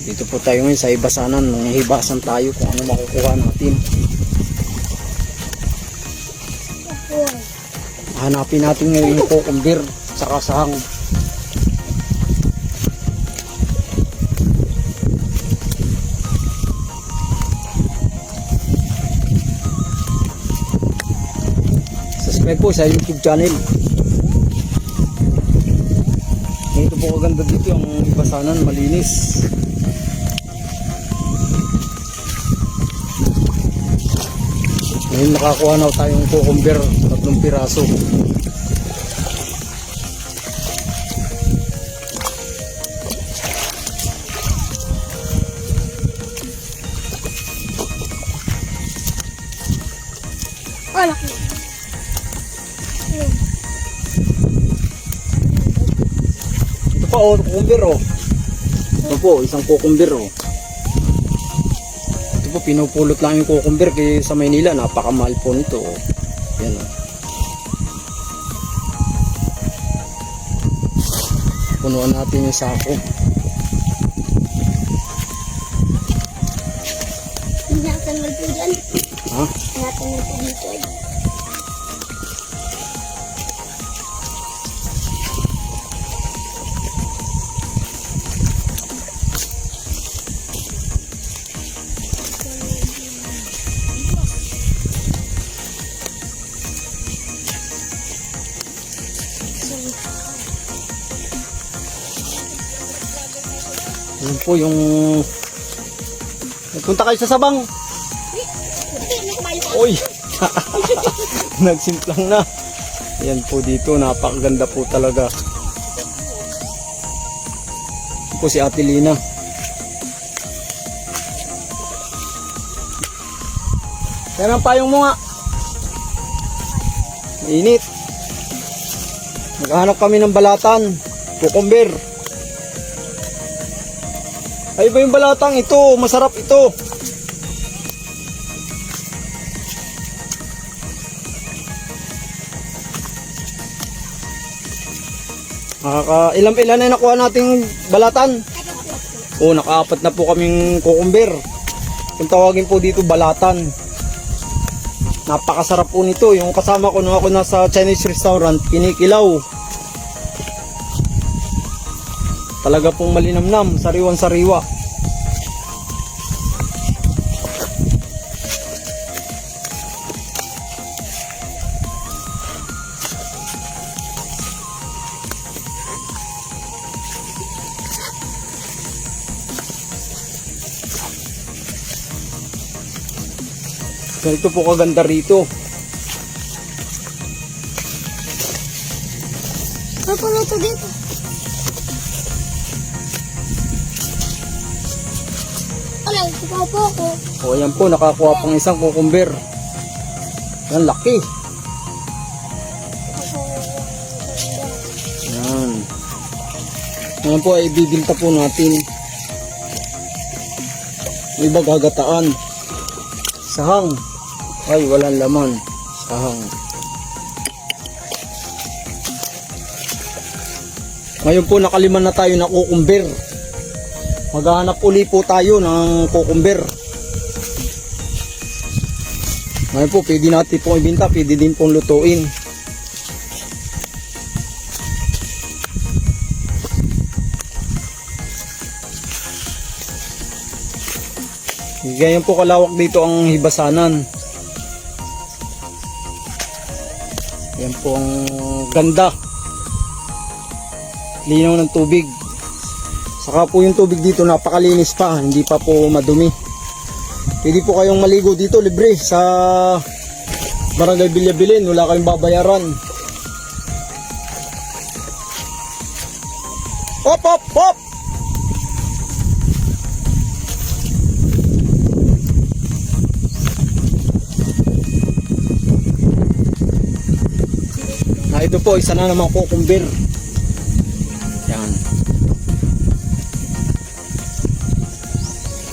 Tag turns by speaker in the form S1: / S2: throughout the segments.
S1: Dito po tayo ngayon sa Ibasanan. Nangihibasan tayo kung ano makukuha natin. Hanapin natin ngayon yung kukumbir sa kasahang. Subscribe po sa YouTube channel. Ito po kaganda dito yung Ibasanan, malinis. Ngayon nakakuha na tayong cucumber, tatlong piraso.
S2: Laki. Ayun.
S1: Ito pa oh, cucumber oh. Ito po, isang cucumber oh. Po, pinupulot lang yung cucumber kaya sa Maynila, napakamahal po nito. Yan oh. Punuan natin yung sako.
S2: Po
S1: yung... Nagpunta kayo sa sabang. Uy! Nagsimplang na. Yan po dito, napakaganda po talaga. Yan po si Ate Lina. Yan ang payong mo nga. Mainit. Naghahanap kami ng balatan. Cucumber. Ay ba yung balatang ito? Masarap ito. Nakaka ilang ilan na nakuha nating balatan? Oo, nakaapat na po kaming kukumber. Kung tawagin po dito balatan. Napakasarap po nito. Yung kasama ko nung ako nasa Chinese restaurant, kinikilaw. Talaga pong malinamnam, sariwan sariwa. Ganito po kaganda rito.
S2: Ano po na ikaw po ako.
S1: O yan po, nakakuha pang isang kukumber. Yan, laki. Yan. Yan po ay po natin. Iba gagataan. Sahang. Ay, walang laman. Sahang. Ngayon po nakaliman na tayo na kukumber. Maghahanap uli po tayo ng kukumber. Ngayon po, pwede natin pong ibinta, pwede din pong lutuin. Ganyan po kalawak dito ang hibasanan. Yan po ang ganda. Linaw ng tubig. Saka po yung tubig dito napakalinis pa, hindi pa po madumi. Pwede po kayong maligo dito libre sa Barangay Bilyabilin, wala kayong babayaran. Hop, hop, hop! Na ito po, isa na naman kukumbir.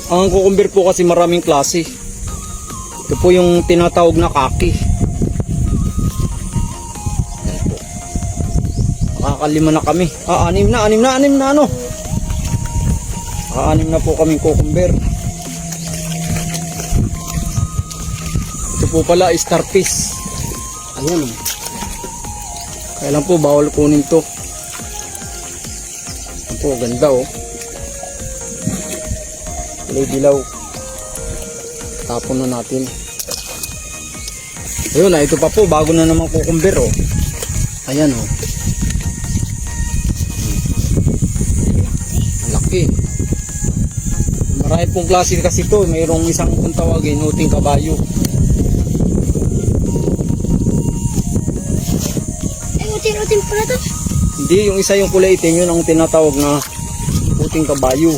S1: Ang kukumbir po kasi maraming klase. Ito po yung tinatawag na kaki. Nakakalima na kami. Ah, anim na, anim na, anim na ano. Nakaanim na po kaming cucumber. Ito po pala star fish. Ayan oh. Kaya lang po bawal kunin to. Ito po, ganda oh. Kulay dilaw. Tapon na natin. Ayun na, ito pa po, bago na naman cucumber oh. Ayan oh. Ang laki. Marami pong klase kasi ito. Mayroong isang kung tawagin, uting kabayo.
S2: Ay, utin-utin pala to.
S1: Hindi, yung isa yung kulay itim, yun ang tinatawag na puting kabayo.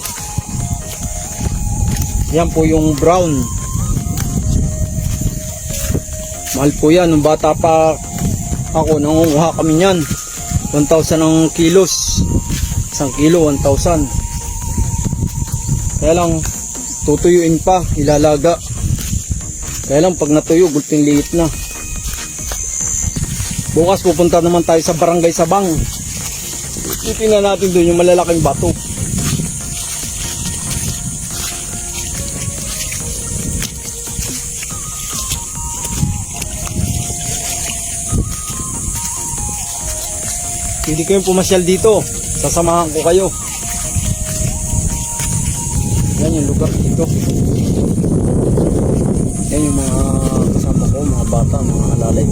S1: Yan po yung brown. Mahal po yan. Nung bata pa ako, nangunguha kami niyan. 1,000 ang kilos. Isang kilo, 1,000. Kaya lang, tutuyuin pa, ilalaga. Kaya lang, pag natuyo, gulping liit na. Bukas pupunta naman tayo sa barangay Sabang. Titingnan natin doon yung malalaking bato. Hindi kayo pumasyal dito. Sasamahan ko kayo. Yan yung lugar dito. Yan yung mga kasama ko, mga bata, mga alalay.